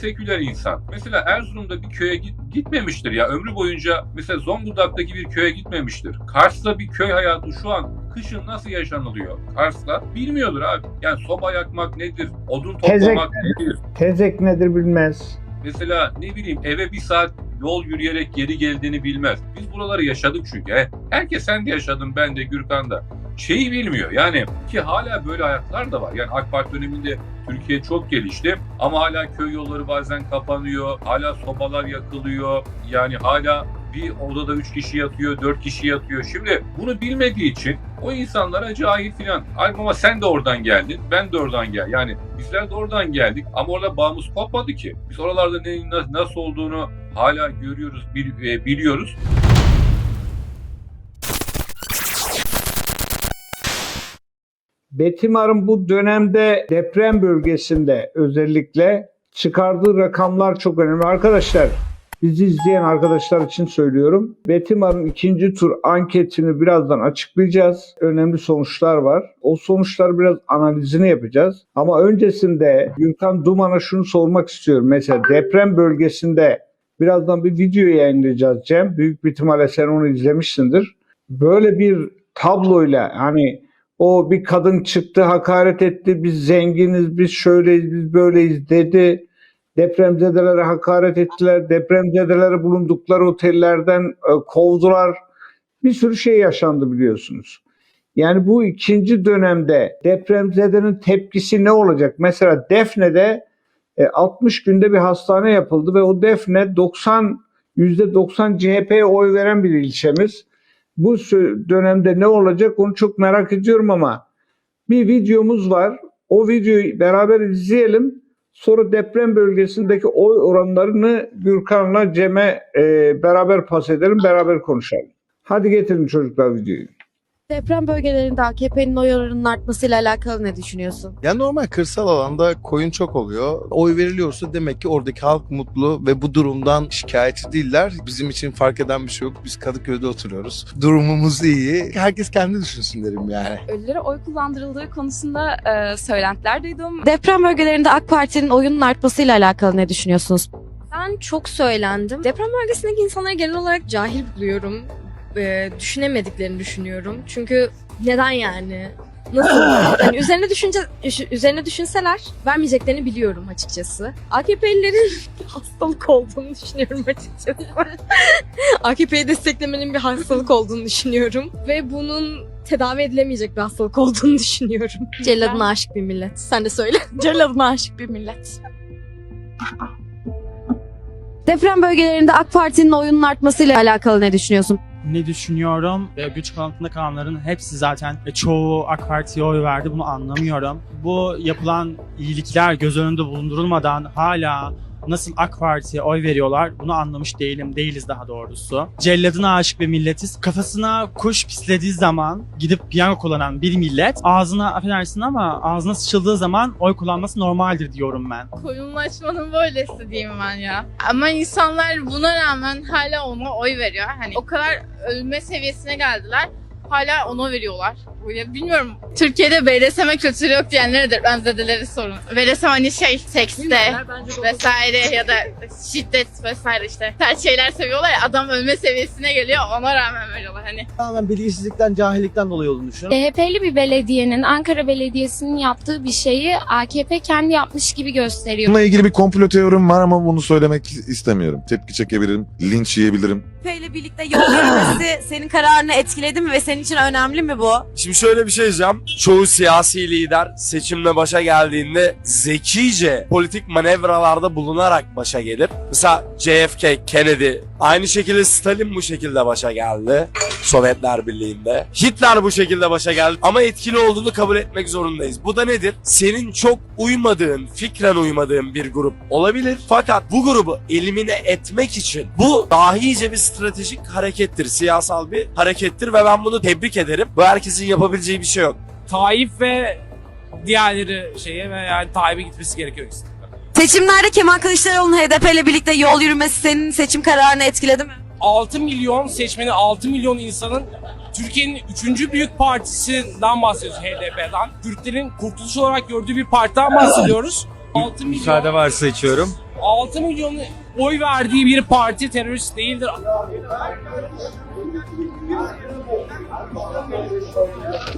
seküler insan. Mesela Erzurum'da bir köye git, gitmemiştir ya. Ömrü boyunca mesela Zonguldak'taki bir köye gitmemiştir. Kars'ta bir köy hayatı şu an kışın nasıl yaşanılıyor Kars'ta bilmiyordur abi. Yani soba yakmak nedir? Odun toplamak nedir? Tezek nedir bilmez. Mesela ne bileyim eve bir saat yol yürüyerek geri geldiğini bilmez. Biz buraları yaşadık çünkü. He. Herkes sen de yaşadın ben de Gürkan da. Şeyi bilmiyor yani ki hala böyle hayatlar da var. Yani AK Parti döneminde Türkiye çok gelişti ama hala köy yolları bazen kapanıyor. Hala sobalar yakılıyor. Yani hala bir odada 3 kişi yatıyor, 4 kişi yatıyor. Şimdi bunu bilmediği için o insanlara cahil filan. Ay Ama sen de oradan geldin, ben de oradan gel. Yani bizler de oradan geldik ama orada bağımız kopmadı ki. Biz oralarda ne, na- nasıl olduğunu hala görüyoruz, e, biliyoruz. Betimar'ın bu dönemde deprem bölgesinde özellikle çıkardığı rakamlar çok önemli. Arkadaşlar bizi izleyen arkadaşlar için söylüyorum. Betimar'ın ikinci tur anketini birazdan açıklayacağız. Önemli sonuçlar var. O sonuçlar biraz analizini yapacağız. Ama öncesinde Gürkan Duman'a şunu sormak istiyorum. Mesela deprem bölgesinde birazdan bir video yayınlayacağız Cem. Büyük bir ihtimalle sen onu izlemişsindir. Böyle bir tabloyla hani o bir kadın çıktı hakaret etti biz zenginiz biz şöyleyiz biz böyleyiz dedi. Depremzedelere hakaret ettiler. Depremzedelere bulundukları otellerden e, kovdular. Bir sürü şey yaşandı biliyorsunuz. Yani bu ikinci dönemde depremzedenin tepkisi ne olacak? Mesela Defne'de e, 60 günde bir hastane yapıldı ve o Defne 90 %90 CHP'ye oy veren bir ilçemiz bu dönemde ne olacak onu çok merak ediyorum ama bir videomuz var. O videoyu beraber izleyelim. Sonra deprem bölgesindeki oy oranlarını Gürkan'la Cem'e e, beraber pas edelim, beraber konuşalım. Hadi getirin çocuklar videoyu. Deprem bölgelerinde AKP'nin oy oranının artmasıyla alakalı ne düşünüyorsun? Ya normal kırsal alanda koyun çok oluyor. Oy veriliyorsa demek ki oradaki halk mutlu ve bu durumdan şikayetçi değiller. Bizim için fark eden bir şey yok. Biz Kadıköy'de oturuyoruz. Durumumuz iyi. Herkes kendi düşünsün derim yani. ölülere oy kullandırıldığı konusunda e, söylentiler duydum. Deprem bölgelerinde AK Parti'nin oyunun artmasıyla alakalı ne düşünüyorsunuz? Ben çok söylendim. Deprem bölgesindeki insanları genel olarak cahil buluyorum. E, düşünemediklerini düşünüyorum. Çünkü neden yani? Nasıl? yani üzerine düşünce üzerine düşünseler vermeyeceklerini biliyorum açıkçası. AKP'lilerin hastalık olduğunu düşünüyorum açıkçası. AKP'yi desteklemenin bir hastalık olduğunu düşünüyorum ve bunun tedavi edilemeyecek bir hastalık olduğunu düşünüyorum. Celladına aşık bir millet. Sen de söyle. Celladına aşık bir millet. Deprem bölgelerinde AK Parti'nin oyunun artmasıyla alakalı ne düşünüyorsun? Ne düşünüyorum? E, güç kanatında kalanların hepsi zaten e, çoğu AK Parti'ye oy verdi. Bunu anlamıyorum. Bu yapılan iyilikler göz önünde bulundurulmadan hala nasıl AK Parti'ye oy veriyorlar bunu anlamış değilim. Değiliz daha doğrusu. Celladına aşık bir milletiz. Kafasına kuş pislediği zaman gidip piyango kullanan bir millet ağzına affedersin ama ağzına sıçıldığı zaman oy kullanması normaldir diyorum ben. Koyunlaşmanın böylesi diyeyim ben ya. Ama insanlar buna rağmen hala ona oy veriyor. Hani o kadar ölme seviyesine geldiler. Hala ona veriyorlar. Ya bilmiyorum. Türkiye'de BDSM kültürü yok diyenlere depremzedeleri sorun. BDSM hani şey sekste vesaire ya da şiddet vesaire işte. Her şeyler seviyorlar ya adam ölme seviyesine geliyor ona rağmen veriyorlar hani. Tamamen bilgisizlikten, cahillikten dolayı olduğunu düşünüyorum. CHP'li bir belediyenin Ankara Belediyesi'nin yaptığı bir şeyi AKP kendi yapmış gibi gösteriyor. Bununla ilgili bir komplo teorim var ama bunu söylemek istemiyorum. Tepki çekebilirim, linç yiyebilirim. CHP ile birlikte yol yürümesi senin kararını etkiledi mi ve senin için önemli mi bu? Şimdi şöyle bir şey diyeceğim. Çoğu siyasi lider seçimle başa geldiğinde zekice politik manevralarda bulunarak başa gelir. Mesela JFK, Kennedy, aynı şekilde Stalin bu şekilde başa geldi. Sovyetler Birliği'nde. Hitler bu şekilde başa geldi. Ama etkili olduğunu kabul etmek zorundayız. Bu da nedir? Senin çok uymadığın, fikren uymadığın bir grup olabilir. Fakat bu grubu elimine etmek için bu dahice bir stratejik harekettir. Siyasal bir harekettir ve ben bunu tebrik ederim. Bu herkesin yapabileceği bir şey yok. Tayyip ve diğerleri şeye ve yani Tayyip'e gitmesi gerekiyor Seçimlerde Kemal Kılıçdaroğlu'nun HDP ile birlikte yol yürümesi senin seçim kararını etkiledi mi? 6 milyon seçmeni, 6 milyon insanın Türkiye'nin 3. büyük partisinden bahsediyoruz HDP'den. Kürtlerin kurtuluş olarak gördüğü bir partiden bahsediyoruz. 6 milyon, varsa içiyorum. 6 milyon oy verdiği bir parti terörist değildir.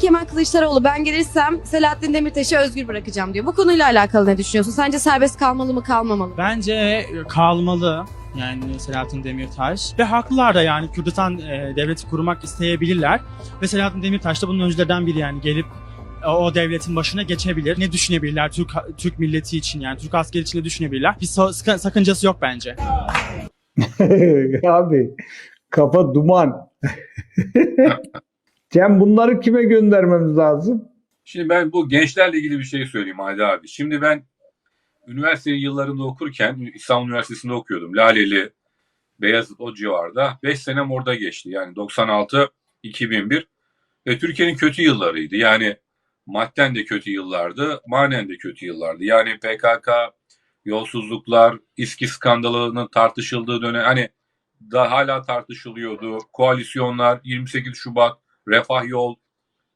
Kemal Kılıçdaroğlu ben gelirsem Selahattin Demirtaş'ı özgür bırakacağım diyor. Bu konuyla alakalı ne düşünüyorsun? Sence serbest kalmalı mı kalmamalı mı? Bence kalmalı. Yani Selahattin Demirtaş. Ve haklılar da yani Kürdistan e, devleti kurmak isteyebilirler. Ve Selahattin Demirtaş da bunun öncülerden biri yani gelip e, o devletin başına geçebilir. Ne düşünebilirler Türk Türk milleti için yani Türk askeri için ne düşünebilirler? Bir sıkı- sakıncası yok bence. Abi kafa duman. Cem bunları kime göndermemiz lazım? Şimdi ben bu gençlerle ilgili bir şey söyleyeyim Hadi abi. Şimdi ben üniversite yıllarında okurken İstanbul Üniversitesi'nde okuyordum. Laleli, Beyazıt o civarda. 5 senem orada geçti. Yani 96, 2001 ve Türkiye'nin kötü yıllarıydı. Yani madden de kötü yıllardı, manen de kötü yıllardı. Yani PKK, yolsuzluklar, İSKİ skandalının tartışıldığı dönem hani da hala tartışılıyordu. Koalisyonlar, 28 Şubat, Refah Yol,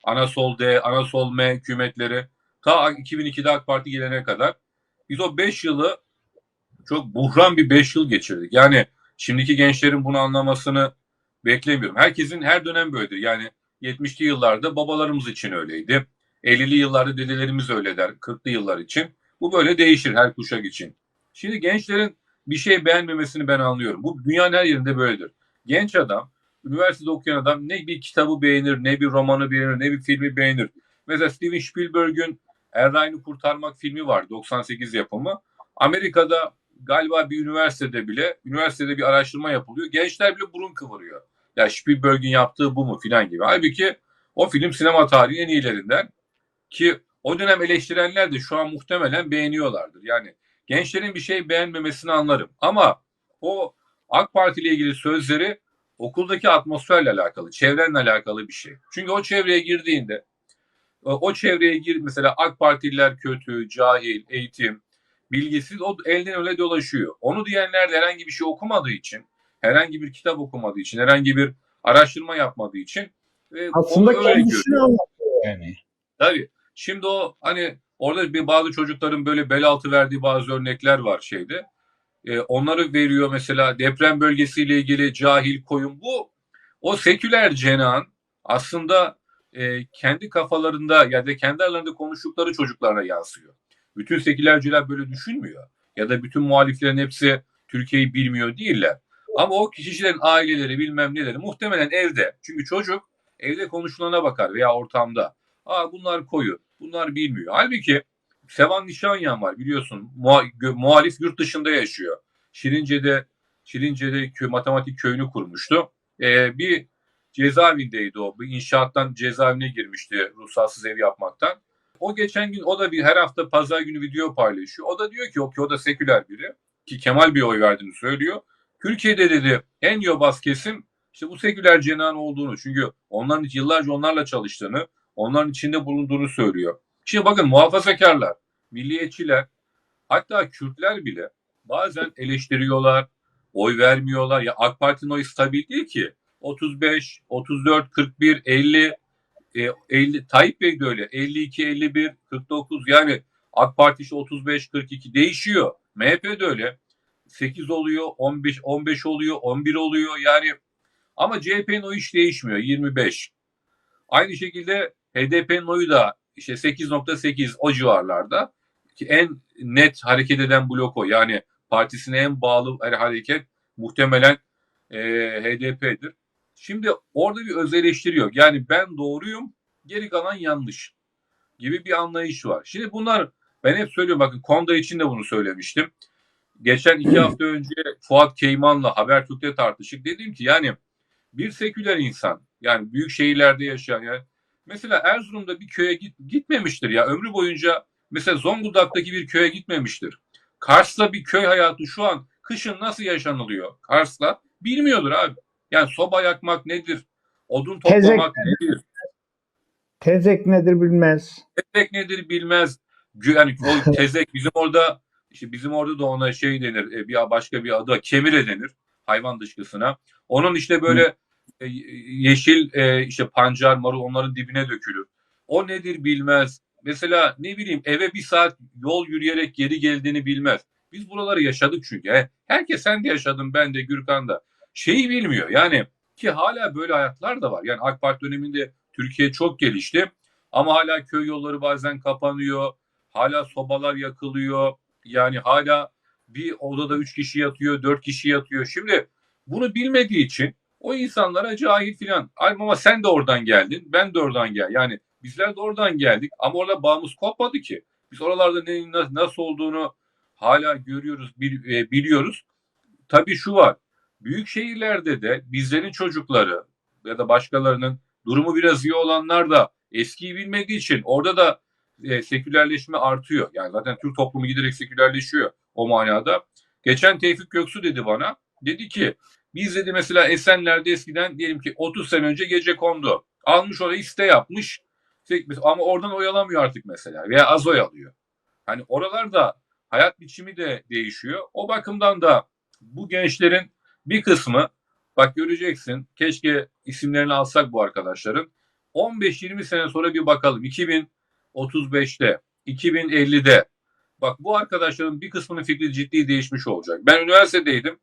Anasol D, Anasol M hükümetleri ta 2002'de AK Parti gelene kadar biz o 5 yılı çok buhran bir 5 yıl geçirdik. Yani şimdiki gençlerin bunu anlamasını beklemiyorum. Herkesin her dönem böyledir. Yani 70'li yıllarda babalarımız için öyleydi. 50'li yıllarda dedelerimiz öyle der. 40'lı yıllar için. Bu böyle değişir her kuşak için. Şimdi gençlerin bir şey beğenmemesini ben anlıyorum. Bu dünyanın her yerinde böyledir. Genç adam, üniversitede okuyan adam ne bir kitabı beğenir, ne bir romanı beğenir, ne bir filmi beğenir. Mesela Steven Spielberg'ün Erray'ını Kurtarmak filmi var 98 yapımı. Amerika'da galiba bir üniversitede bile üniversitede bir araştırma yapılıyor. Gençler bile burun kıvırıyor. Ya Spielberg'in yaptığı bu mu filan gibi. Halbuki o film sinema tarihi en iyilerinden ki o dönem eleştirenler de şu an muhtemelen beğeniyorlardır. Yani gençlerin bir şey beğenmemesini anlarım. Ama o AK Parti ile ilgili sözleri okuldaki atmosferle alakalı, çevrenle alakalı bir şey. Çünkü o çevreye girdiğinde o o çevreye gir mesela AK Partililer kötü, cahil, eğitim, bilgisiz o elden öyle dolaşıyor. Onu diyenler de herhangi bir şey okumadığı için, herhangi bir kitap okumadığı için, herhangi bir araştırma yapmadığı için e, Aslında kendisini anlatıyor yani. Tabii. Şimdi o hani orada bir bazı çocukların böyle bel altı verdiği bazı örnekler var şeyde. Ee, onları veriyor mesela deprem bölgesiyle ilgili cahil koyun. Bu o seküler cenahın aslında e, kendi kafalarında ya da kendi aralarında konuştukları çocuklarına yansıyor. Bütün sekülerciler böyle düşünmüyor. Ya da bütün muhaliflerin hepsi Türkiye'yi bilmiyor değiller. Ama o kişilerin aileleri bilmem neleri muhtemelen evde. Çünkü çocuk evde konuşulana bakar veya ortamda. Aa bunlar koyu, bunlar bilmiyor. Halbuki Sevan Nişanyan var biliyorsun. Muhalif yurt dışında yaşıyor. Şirince'de Şirince'de matematik köyünü kurmuştu. Ee, bir cezaevindeydi o. Bir inşaattan cezaevine girmişti ruhsatsız ev yapmaktan. O geçen gün o da bir her hafta pazar günü video paylaşıyor. O da diyor ki o ki o da seküler biri ki Kemal bir oy verdiğini söylüyor. Türkiye'de dedi en yobaz kesim işte bu seküler cenahın olduğunu çünkü onların yıllarca onlarla çalıştığını onların içinde bulunduğunu söylüyor. Şimdi bakın muhafazakarlar, milliyetçiler, hatta Kürtler bile bazen eleştiriyorlar, oy vermiyorlar. Ya AK Parti'nin oyu stabil değil ki. 35, 34, 41, 50, e, 50 Tayyip Bey de öyle. 52, 51, 49 yani AK Parti işte 35, 42 değişiyor. MHP de öyle. 8 oluyor, 15, 15 oluyor, 11 oluyor yani. Ama CHP'nin oyu hiç değişmiyor. 25. Aynı şekilde HDP'nin oyu da işte 8.8 o civarlarda ki en net hareket eden blok o. Yani partisine en bağlı hareket muhtemelen e, HDP'dir. Şimdi orada bir öz eleştiri yok. Yani ben doğruyum, geri kalan yanlış gibi bir anlayış var. Şimdi bunlar ben hep söylüyorum bakın Konda için de bunu söylemiştim. Geçen iki hafta önce Fuat Keyman'la Habertürk'te tartıştık. Dedim ki yani bir seküler insan yani büyük şehirlerde yaşayan yani mesela Erzurum'da bir köye git, gitmemiştir ya ömrü boyunca mesela Zonguldak'taki bir köye gitmemiştir. Kars'ta bir köy hayatı şu an kışın nasıl yaşanılıyor Kars'ta bilmiyordur abi. Yani soba yakmak nedir? Odun toplamak nedir? Tezek nedir bilmez. Tezek nedir bilmez. Yani o tezek bizim orada işte bizim orada da ona şey denir. e, Bir başka bir adı kemire denir hayvan dışkısına. Onun işte böyle yeşil e, işte pancar, marul onların dibine dökülür. O nedir bilmez. Mesela ne bileyim eve bir saat yol yürüyerek geri geldiğini bilmez. Biz buraları yaşadık çünkü. He. Herkes sen de yaşadın ben de Gürkan da. Şeyi bilmiyor yani ki hala böyle hayatlar da var. Yani AK Parti döneminde Türkiye çok gelişti ama hala köy yolları bazen kapanıyor. Hala sobalar yakılıyor. Yani hala bir odada üç kişi yatıyor, dört kişi yatıyor. Şimdi bunu bilmediği için o insanlara cahil filan. Ay ama sen de oradan geldin, ben de oradan gel. Yani bizler de oradan geldik ama orada bağımız kopmadı ki. Biz oralarda neyin na- nasıl olduğunu hala görüyoruz, e, biliyoruz. Tabii şu var. Büyük şehirlerde de bizlerin çocukları ya da başkalarının durumu biraz iyi olanlar da eskiyi bilmediği için orada da e, sekülerleşme artıyor. Yani zaten Türk toplumu giderek sekülerleşiyor o manada. Geçen Tevfik Göksu dedi bana. Dedi ki biz dedi mesela Esenler'de eskiden diyelim ki 30 sene önce gece kondu. Almış orayı site yapmış. Ama oradan oyalamıyor artık mesela veya az oyalıyor. Hani oralarda hayat biçimi de değişiyor. O bakımdan da bu gençlerin bir kısmı bak göreceksin keşke isimlerini alsak bu arkadaşların. 15-20 sene sonra bir bakalım 2035'te 2050'de bak bu arkadaşların bir kısmının fikri ciddi değişmiş olacak. Ben üniversitedeydim.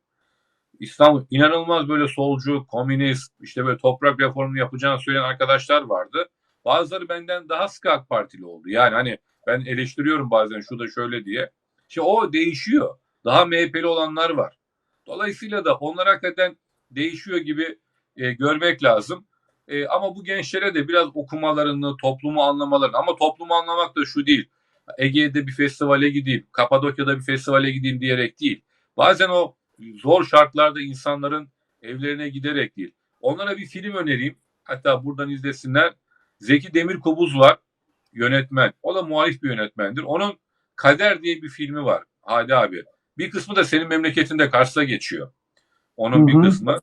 İstanbul inanılmaz böyle solcu, komünist, işte böyle toprak reformunu yapacağını söyleyen arkadaşlar vardı. Bazıları benden daha sıkı AK Partili oldu. Yani hani ben eleştiriyorum bazen şu da şöyle diye. İşte o değişiyor. Daha MHP'li olanlar var. Dolayısıyla da onlar hakikaten değişiyor gibi e, görmek lazım. E, ama bu gençlere de biraz okumalarını, toplumu anlamalarını ama toplumu anlamak da şu değil. Ege'de bir festivale gideyim, Kapadokya'da bir festivale gideyim diyerek değil. Bazen o zor şartlarda insanların evlerine giderek değil. Onlara bir film önereyim. Hatta buradan izlesinler. Zeki Demirkubuz var. Yönetmen. O da muhalif bir yönetmendir. Onun Kader diye bir filmi var. Hadi abi. Bir kısmı da senin memleketinde Kars'ta geçiyor. Onun Hı bir kısmı.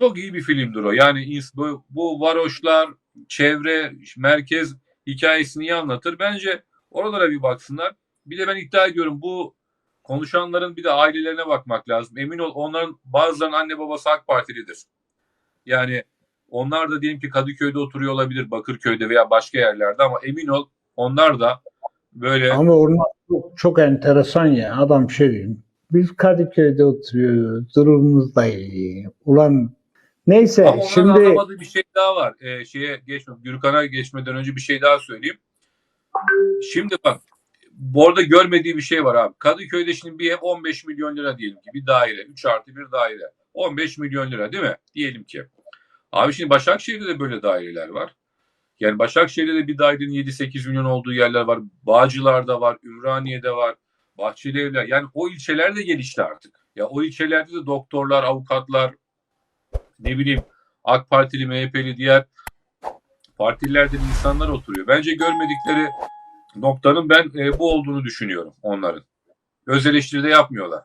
Çok iyi bir filmdir o. Yani bu, bu varoşlar, çevre, merkez hikayesini iyi anlatır. Bence oralara bir baksınlar. Bir de ben iddia ediyorum bu konuşanların bir de ailelerine bakmak lazım. Emin ol onların bazılarının anne babası AK Partilidir. Yani onlar da diyelim ki Kadıköy'de oturuyor olabilir, Bakırköy'de veya başka yerlerde ama emin ol onlar da böyle Ama onlar çok, çok enteresan ya. Adam şey diyeyim. Biz Kadıköy'de oturuyoruz. Durumumuz da iyi. Ulan neyse Ama şimdi anlamadığı bir şey daha var. Ee, şeye geçme, Gürkan'a geçmeden önce bir şey daha söyleyeyim. Şimdi bak, bu arada görmediği bir şey var abi. Kadıköy'de şimdi bir ev 15 milyon lira diyelim ki. Bir daire. 3 artı bir daire. 15 milyon lira değil mi? Diyelim ki. Abi şimdi Başakşehir'de de böyle daireler var. Yani Başakşehir'de de bir dairenin 7-8 milyon olduğu yerler var. Bağcılar'da var, Ümraniye'de var, Bahçeli Evler. Yani o ilçeler de gelişti artık. Ya o ilçelerde de doktorlar, avukatlar, ne bileyim AK Partili, MHP'li diğer partilerden insanlar oturuyor. Bence görmedikleri noktanın ben e, bu olduğunu düşünüyorum onların. Öz eleştiri de yapmıyorlar.